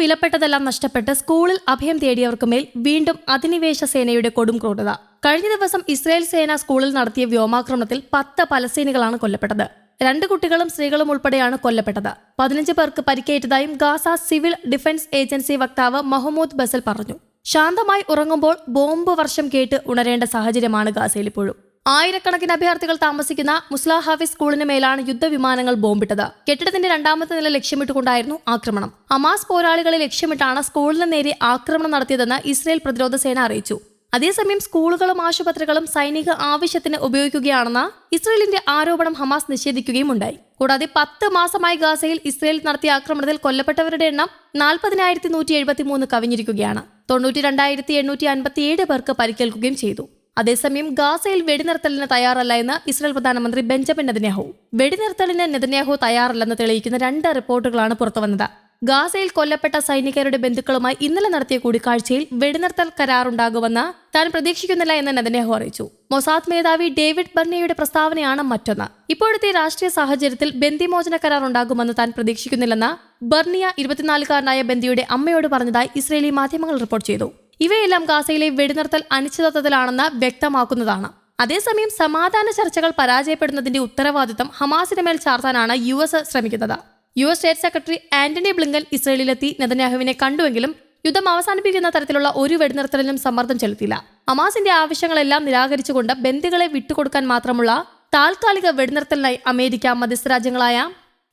വിലപ്പെട്ടതെല്ലാം നഷ്ടപ്പെട്ട് സ്കൂളിൽ അഭയം തേടിയവർക്ക് മേൽ വീണ്ടും അധിനിവേശ സേനയുടെ കൊടും ക്രൂരത. കഴിഞ്ഞ ദിവസം ഇസ്രായേൽ സേന സ്കൂളിൽ നടത്തിയ വ്യോമാക്രമണത്തിൽ പത്ത് പലസ്തീനികളാണ് കൊല്ലപ്പെട്ടത്. രണ്ട് കുട്ടികളും സ്ത്രീകളും ഉൾപ്പെടെയാണ് കൊല്ലപ്പെട്ടത്. പതിനഞ്ച് പേർക്ക് പരിക്കേറ്റതായും ഗാസ സിവിൽ ഡിഫൻസ് ഏജൻസി വക്താവ് മഹമ്മൂദ് ബസൽ പറഞ്ഞു. ശാന്തമായി ഉറങ്ങുമ്പോൾ ബോംബ് വർഷം കേട്ട് ഉണരേണ്ട സാഹചര്യമാണ് ഗാസയിൽ ഇപ്പോഴും. ആയിരക്കണക്കിന് അഭയാർത്ഥികൾ താമസിക്കുന്ന മുസ്ലാ ഹാഫിസ് സ്കൂളിന് മേലാണ് യുദ്ധവിമാനങ്ങൾ ബോംബിട്ടത്. കെട്ടിടത്തിന്റെ രണ്ടാമത്തെ നില ലക്ഷ്യമിട്ടുകൊണ്ടായിരുന്നു ആക്രമണം. ഹമാസ് പോരാളികളെ ലക്ഷ്യമിട്ടാണ് സ്കൂളിന് നേരെ ആക്രമണം നടത്തിയതെന്ന് ഇസ്രയേൽ പ്രതിരോധ സേന അറിയിച്ചു. അതേസമയം സ്കൂളുകളും ആശുപത്രികളും സൈനിക ആവശ്യത്തിന് ഉപയോഗിക്കുകയാണെന്ന ഇസ്രയേലിന്റെ ആരോപണം ഹമാസ് നിഷേധിക്കുകയും ഉണ്ടായി കൂടാതെ പത്ത് മാസമായി ഗാസയിൽ ഇസ്രയേൽ നടത്തിയ ആക്രമണത്തിൽ കൊല്ലപ്പെട്ടവരുടെ എണ്ണം നാൽപ്പതിനായിരത്തി നൂറ്റി എഴുപത്തി മൂന്ന് കവിഞ്ഞിരിക്കുകയാണ്. തൊണ്ണൂറ്റി രണ്ടായിരത്തി എണ്ണൂറ്റി അൻപത്തിയേഴ് പേർക്ക് പരിക്കേൽക്കുകയും ചെയ്തു. അതേസമയം ഗാസയിൽ വെടിനിർത്തലിന് തയ്യാറല്ല എന്ന് ഇസ്രായേൽ പ്രധാനമന്ത്രി ബെഞ്ചമിൻ നെതന്യാഹു. വെടിനിർത്തലിന് നെതന്യാഹു തയ്യാറല്ലെന്ന് തെളിയിക്കുന്ന രണ്ട് റിപ്പോർട്ടുകളാണ് പുറത്തുവന്നത്. ഗാസയിൽ കൊല്ലപ്പെട്ട സൈനികരുടെ ബന്ധുക്കളുമായി ഇന്നലെ നടത്തിയ കൂടിക്കാഴ്ചയിൽ വെടിനിർത്തൽ കരാറുണ്ടാകുമെന്ന് താൻ പ്രതീക്ഷിക്കുന്നില്ല എന്ന് നെതന്യാഹു അറിയിച്ചു. മൊസാദ് മേധാവി ഡേവിഡ് ബർണിയുടെ പ്രസ്താവനയാണ് മറ്റൊന്ന്. ഇപ്പോഴത്തെ രാഷ്ട്രീയ സാഹചര്യത്തിൽ ബന്ദിമോചന കരാർ ഉണ്ടാകുമെന്ന് താൻ പ്രതീക്ഷിക്കുന്നില്ലെന്ന് ബർണിയ ഇരുപത്തിനാലുകാരനായ ബന്ദിയുടെ അമ്മയോട് പറഞ്ഞതായി ഇസ്രേലി മാധ്യമങ്ങൾ റിപ്പോർട്ട് ചെയ്തു. ഇവയെല്ലാം ഗാസയിലെ വെടിനിർത്തൽ അനിശ്ചിതത്വത്തിലാണെന്ന് വ്യക്തമാക്കുന്നതാണ്. അതേസമയം സമാധാന ചർച്ചകൾ പരാജയപ്പെടുന്നതിന്റെ ഉത്തരവാദിത്തം ഹമാസിന് മേൽ ചാർത്താനാണ് യു എസ് ശ്രമിക്കുന്നത്. U S state secretary Antony Blinken ഇസ്രയേലിലെത്തി നെതന്യാഹുവിനെ കണ്ടുവെങ്കിലും യുദ്ധം അവസാനിപ്പിക്കുന്ന തരത്തിലുള്ള ഒരു വെടിനിർത്തലിനും സമ്മർദ്ദം ചെലുത്തില്ല ഹമാസിന്റെ ആവശ്യങ്ങളെല്ലാം നിരാകരിച്ചുകൊണ്ട് ബന്ദികളെ വിട്ടുകൊടുക്കാൻ മാത്രമുള്ള താൽക്കാലിക വെടിനിർത്തലിനായി അമേരിക്ക മധ്യസ്ഥ രാജ്യങ്ങളായ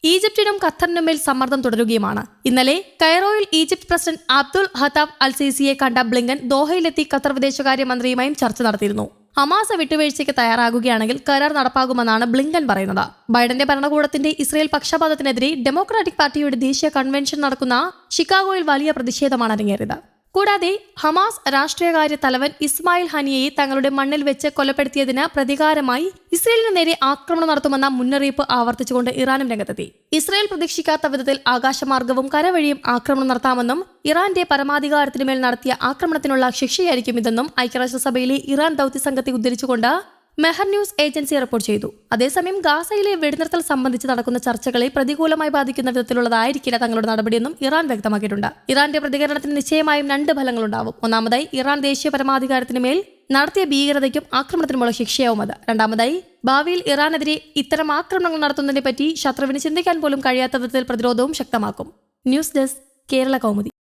ഈജിപ്തിനും ഖത്തറിനും മേൽ സമ്മർദ്ദം തുടരുകയുമാണ്. ഇന്നലെ കൈറോയിൽ Egypt president Abdul Hattab al സീസിയെ കണ്ട ബ്ലിങ്കൻ ദോഹയിലെത്തി ഖത്തർ വിദേശകാര്യമന്ത്രിയുമായും ചർച്ച നടത്തിയിരുന്നു. ഹമാസ വിട്ടുവീഴ്ചയ്ക്ക് തയ്യാറാകുകയാണെങ്കിൽ കരാർ നടപ്പാകുമെന്നാണ് ബ്ലിങ്കൻ പറയുന്നത്. ബൈഡന്റെ ഭരണകൂടത്തിന്റെ ഇസ്രയേൽ പക്ഷപാതത്തിനെതിരെ ഡെമോക്രാറ്റിക് പാർട്ടിയുടെ ദേശീയ കൺവെൻഷൻ നടക്കുന്ന ഷിക്കാഗോയിൽ വലിയ പ്രതിഷേധമാണ് അരങ്ങേറിയത്. കൂടാതെ ഹമാസ് രാഷ്ട്രീയകാര്യ തലവൻ ഇസ്മായിൽ ഹനിയയെ തങ്ങളുടെ മണ്ണിൽ വെച്ച് കൊലപ്പെടുത്തിയതിന് പ്രതികാരമായി ഇസ്രയേലിന് നേരെ ആക്രമണം നടത്തുമെന്ന മുന്നറിയിപ്പ് ആവർത്തിച്ചുകൊണ്ട് ഇറാനും രംഗത്തെത്തി. ഇസ്രയേൽ പ്രതീക്ഷിക്കാത്ത വിധത്തിൽ ആകാശമാർഗവും കരവഴിയും ആക്രമണം നടത്താമെന്നും ഇറാന്റെ പരമാധികാരത്തിനുമേൽ നടത്തിയ ആക്രമണത്തിനുള്ള ശിക്ഷയായിരിക്കും ഇതെന്നും ഐക്യരാഷ്ട്രസഭയിലെ ഇറാൻ ദൌത്യ സംഘത്തെ ഉദ്ധരിച്ചുകൊണ്ട് മെഹർ ന്യൂസ് ഏജൻസി റിപ്പോർട്ട് ചെയ്തു. അതേസമയം ഗാസയിലെ വെടിനിർത്തൽ സംബന്ധിച്ച് നടക്കുന്ന ചർച്ചകളെ പ്രതികൂലമായി ബാധിക്കുന്ന വിധത്തിലുള്ളതായിരിക്കില്ല തങ്ങളുടെ നടപടിയെന്നും ഇറാൻ വ്യക്തമാക്കിയിട്ടുണ്ട്. ഇറാന്റെ പ്രതികരണത്തിന് നിശ്ചയമായും രണ്ട് ഫലങ്ങളുണ്ടാവും. ഒന്നാമതായി ഇറാൻ ദേശീയ പരമാധികാരത്തിന് മേൽ നടത്തിയ ഭീകരതയ്ക്കും ആക്രമണത്തിനുമുള്ള ശിക്ഷയാവും അത്. രണ്ടാമതായി ഭാവിയിൽ ഇറാനെതിരെ ഇത്തരം ആക്രമണങ്ങൾ നടത്തുന്നതിനെപ്പറ്റി ശത്രുവിന് ചിന്തിക്കാൻ പോലും കഴിയാത്ത വിധത്തിൽ പ്രതിരോധവും ശക്തമാക്കും. News desk Kerala Kaumudi.